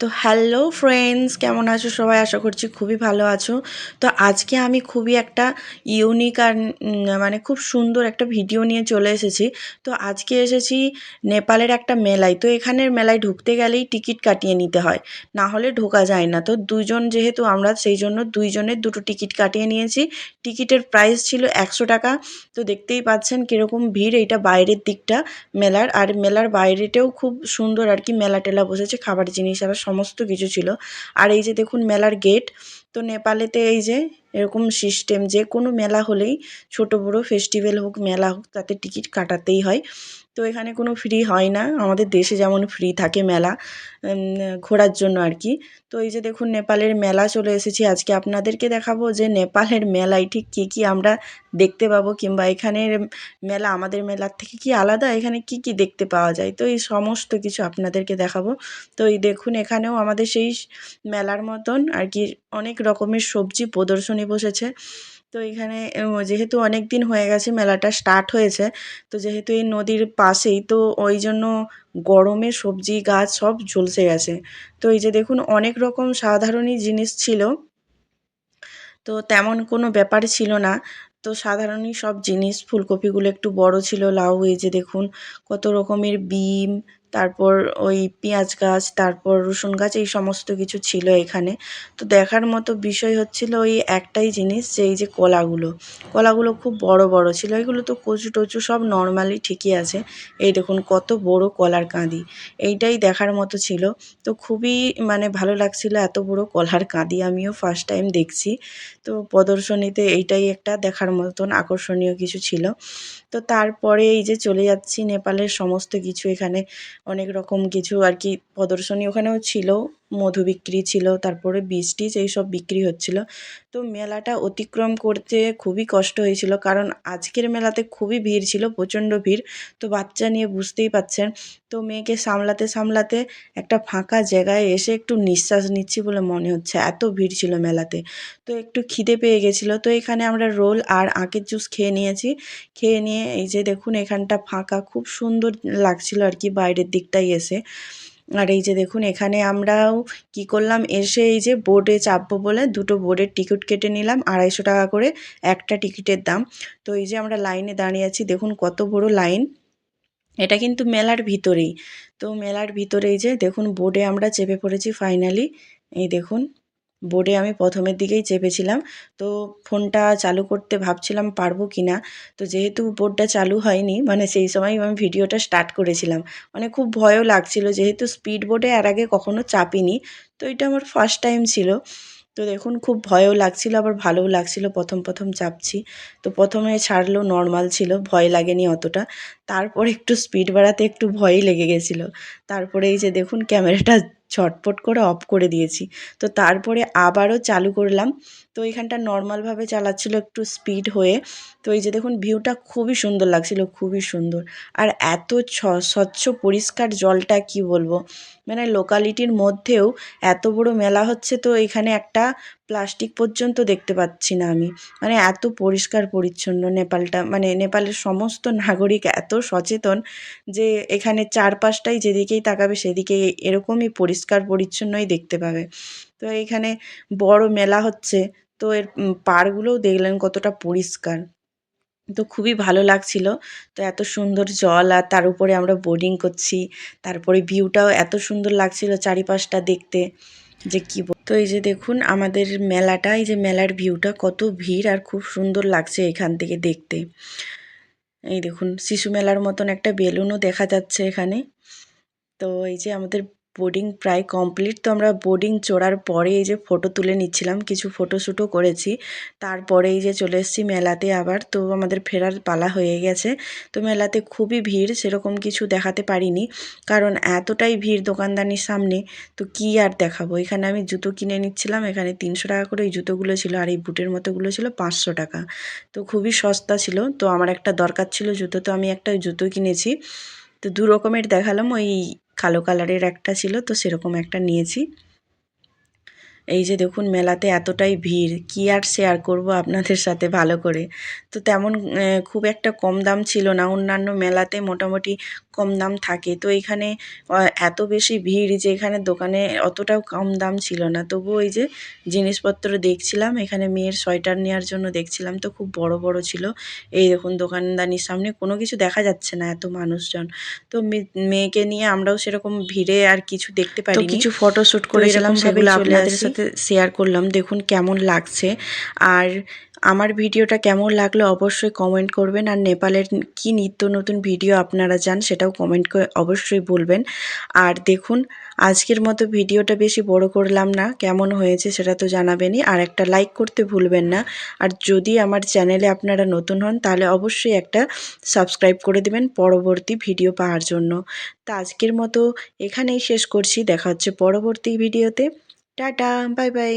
তো hello friends, কেমন আছো সবাই? আশা করছি খুবই ভালো আছো। তো আজকে আমি খুবই একটা ইউনিক আর মানে খুব সুন্দর একটা ভিডিও নিয়ে চলে এসেছি। তো আজকে এসেছি নেপালের একটা মেলায়। তো এখানের মেলায় ঢুকতে গেলেই টিকিট কাটিয়ে নিতে হয়। না হলে ঢোকা যায় না। তো দুজন যেহেতু আমরা, সেই জন্য দুইজনের দুটো টিকিট কাটিয়ে নিয়েছি। টিকিটের প্রাইস ছিল একশো টাকা। তো দেখতেই পাচ্ছেন কীরকম ভিড় এইটা বাইরের দিকটা মেলার। আর মেলার বাইরেটাও খুব সুন্দর আর কি। মেলা টেলা বসেছে খাবার জিনিস আবার সমস্ত কিছু ছিল। আর এই যে দেখুন মেলার গেট তো নেপালেতে এই যে এরকম সিস্টেম যে কোনো মেলা হলেই ছোট বড় ফেস্টিভ্যাল হোক, মেলা হোক, তাতে টিকিট কাটাতেই হয়। তো এখানে কোনো ফ্রি হয় না। আমাদের দেশে যেমন ফ্রি থাকে মেলা ঘোরার জন্য আর কি। তো এই যে দেখুন, নেপালের মেলা চলে এসেছি। আজকে আপনাদেরকে দেখাবো যে নেপালের মেলায় ঠিক কী কী আমরা দেখতে পাবো, কিংবা এখানের মেলা, আমাদের মেলার থেকে কি আলাদা? এখানে কি কি দেখতে পাওয়া যায়? তো এই সমস্ত কিছু আপনাদেরকে দেখাবো। তো এই দেখুন, এখানেও আমাদের সেই মেলার মতন আর কি অনেক রকমের সবজি প্রদর্শনী বসেছে। তো এখানে যেহেতু অনেক দিন হয়ে গেছে, মেলাটা স্টার্ট হয়েছে, তো যেহেতু এই নদীর পাশেই, তো ওই জন্য গরমে সবজি, গাছ সব ঝলসে গেছে। তো এই যে দেখুন, অনেক রকম সাধারণই জিনিস ছিল। তো তেমন কোনো ব্যাপার ছিল না। তো সাধারণই সব জিনিস, ফুলকপিগুলো একটু বড় ছিল, লাউ, এই যে দেখুন, কত রকমের বিম তারপর ওই পেঁয়াজ গাছ, তারপর রসুন গাছ, এই সমস্ত কিছু ছিল এখানে। তো দেখার মতো বিষয় হচ্ছিল ওই একটাই জিনিস যে এই যে কলাগুলো। কলাগুলো খুব বড় বড় ছিল। এগুলো তো কচু টচু সব নর্মালি ঠিকই আছে। এই দেখুন কত বড় কলার কাঁদি। এইটাই দেখার মতো ছিল। তো খুবই মানে ভালো লাগছিল এত বড় কলার কাঁদি আমিও ফার্স্ট টাইম দেখছি। তো প্রদর্শনীতে এইটাই একটা দেখার মতন আকর্ষণীয় কিছু ছিল। তো তারপরে এই যে চলে যাচ্ছি নেপালের সমস্ত কিছু এখানে। অনেক রকম কিছু আর কি প্রদর্শনী ওখানেও ছিল। মধু বিক্রি ছিল, তারপরে বীজ টিজ এইসব বিক্রি হচ্ছিল। তো মেলাটা অতিক্রম করতে খুবই কষ্ট হয়েছিল, কারণ আজকের মেলাতে খুবই ভিড় ছিল, প্রচণ্ড ভিড়। তো বাচ্চা নিয়ে বুঝতেই পাচ্ছেন, তো মেয়েকে সামলাতে সামলাতে একটা ফাঁকা জায়গায় এসে একটু নিঃশ্বাস নিচ্ছি বলে মনে হচ্ছে, এত ভিড় ছিল মেলাতে। তো একটু খিদে পেয়ে গেছিল, তো এখানে আমরা রোল আর আখের জুস খেয়ে নিয়েছি। খেয়ে নিয়ে এই যে দেখুন, এখানটা ফাঁকা, খুব সুন্দর লাগছিল আর কি বাইরের দিকটাই এসে। আর এই যে দেখুন, এখানে আমরাও কি করলাম, এসে এই যে বোর্ডে চাপবো বলে দুটো বোর্ডের টিকিট কেটে নিলাম, আড়াইশো টাকা করে একটা টিকিটের দাম। তো এই যে আমরা লাইনে দাঁড়িয়ে আছি, দেখুন কত বড় লাইন এটা কিন্তু মেলার ভিতরেই। তো মেলার ভিতরেই যে দেখুন বোর্ডে আমরা চেপে পড়েছি ফাইনালি এই দেখুন। বোর্ডে আমি প্রথমের দিকেই চেপেছিলাম। তো ফোনটা চালু করতে ভাবছিলাম পারব কি না তো যেহেতু বোর্ডটা চালু হয়নি মানে সেই সময় আমি ভিডিওটা স্টার্ট করেছিলাম। মানে খুব ভয়ও লাগছিল, যেহেতু স্পিড বোর্ডে এর আগে কখনো চাপিনি। তো এটা আমার ফার্স্ট টাইম ছিল। তো দেখুন, খুব ভয়ও লাগছিল, আবার ভালোও লাগছিল, প্রথম প্রথম চাপছি। তো প্রথমে ছাড়লো নর্মাল ছিল, ভয় লাগেনি অতটা। তারপর একটু স্পিড বাড়াতে একটু ভয়ই লেগে গেছিল। তারপরে এই যে দেখুন, ক্যামেরাটা ঝটপট করে অফ করে দিয়েছি। তো তারপরে আবারও চালু করলাম। তো এখানটা নর্মালভাবে চালাচ্ছিল একটু স্পিড হয়ে। তো এই যে দেখুন, ভিউটা খুবই সুন্দর লাগছিল, খুবই সুন্দর। আর এত স্বচ্ছ পরিষ্কার জলটা কি বলব? মানে লোকালিটির মধ্যেও এত বড় মেলা হচ্ছে তো এখানে একটা প্লাস্টিক পর্যন্ত দেখতে পাচ্ছি না আমি। মানে এত পরিষ্কার পরিচ্ছন্ন নেপালটা মানে নেপালের সমস্ত নাগরিক এত সচেতন যে এখানে চারপাশটাই যেদিকেই তাকাবে সেদিকে এরকমই পরিষ্কার পরিচ্ছন্নই দেখতে পাবে। তো এইখানে বড় মেলা হচ্ছে, তো এর পাড়গুলোও দেখলেন কতটা পরিষ্কার। তো খুবই ভালো লাগছিল। তো এত সুন্দর জল আর তার উপরে আমরা বোটিং করছি, তারপরে ভিউটাও এত সুন্দর লাগছিল চারিপাশটা দেখতে যে কি তো এই যে দেখুন আমাদের মেলাটা, এই যে মেলার ভিউটা কত ভিড় আর খুব সুন্দর লাগছে এখান থেকে দেখতে। এই দেখুন শিশু মেলার মতন একটা বেলুনও দেখা যাচ্ছে এখানে। তো এই যে আমাদের বোর্ডিং প্রায় কমপ্লিট তো আমরা বোর্ডিং চড়ার পরে এই যে ফটো তুলে নিচ্ছিলাম, কিছু ফটোশ্যুটও করেছি। তারপরে এই যে চলে এসেছি মেলাতে আবার, তো আমাদের ফেরার পালা হয়ে গেছে। তো মেলাতে খুবই ভিড়, সেরকম কিছু দেখাতে পারিনি। কারণ এতটাই ভিড় দোকানদানির সামনে, তো কি আর দেখাবো? এখানে আমি জুতো কিনে নিচ্ছিলাম, এখানে তিনশো টাকা করে এই জুতোগুলো ছিল, আর এই বুটের মতোগুলো ছিল পাঁচশো টাকা। তো খুবই সস্তা ছিল, তো আমার একটা দরকার ছিল জুতো, তো আমি একটা জুতো কিনেছি। তো দু রকমের দেখালাম ওই কালো কালারের একটা ছিল তো সেরকম একটা নিয়েছি। এই যে দেখুন মেলাতে এতটাই ভিড় কি আর শেয়ার করব আপনাদের সাথে ভালো করে? তো তেমন খুব একটা কম দাম ছিল না অন্যান্য মেলাতে মোটামুটি কম দাম থাকে। তো এখানে এত বেশি ভিড় যে এখানে দোকানে অতটাও কম দাম ছিল না। তবু ওই যে জিনিসপত্র দেখছিলাম এখানে মেয়ের সোয়েটার নেওয়ার জন্য দেখছিলাম তো খুব বড় বড় ছিল। এই দেখুন দোকানদানির সামনে কোনো কিছু দেখা যাচ্ছে না এত মানুষজন। তো মে- মেয়েকে নিয়ে আমরাও সেরকম ভিড়ে আর কিছু দেখতে পারি কিছু ফটো শ্যুট করেছিলাম সেগুলো আপনাদের আসি। সাথে শেয়ার করলাম, দেখুন কেমন লাগছে। আর আমার ভিডিওটা কেমন লাগল অবশ্যই কমেন্ট করবেন। আর নেপালের কি নিত্য নতুন ভিডিও আপনারা যান সেটাও কমেন্ট করে অবশ্যই বলবেন। আর দেখুন, আজকের মতো ভিডিওটা বেশি বড় করলাম না, কেমন হয়েছে সেটা তো জানাবেনই। আর একটা লাইক করতে ভুলবেন না। আর যদি আমার চ্যানেলে আপনারা নতুন হন, তাহলে অবশ্যই একটা সাবস্ক্রাইব করে দেবেন পরবর্তী ভিডিও পাওয়ার জন্য। তা আজকের মতো এখানেই শেষ করছি। দেখা হচ্ছে পরবর্তী ভিডিওতে টাটা বাই বাই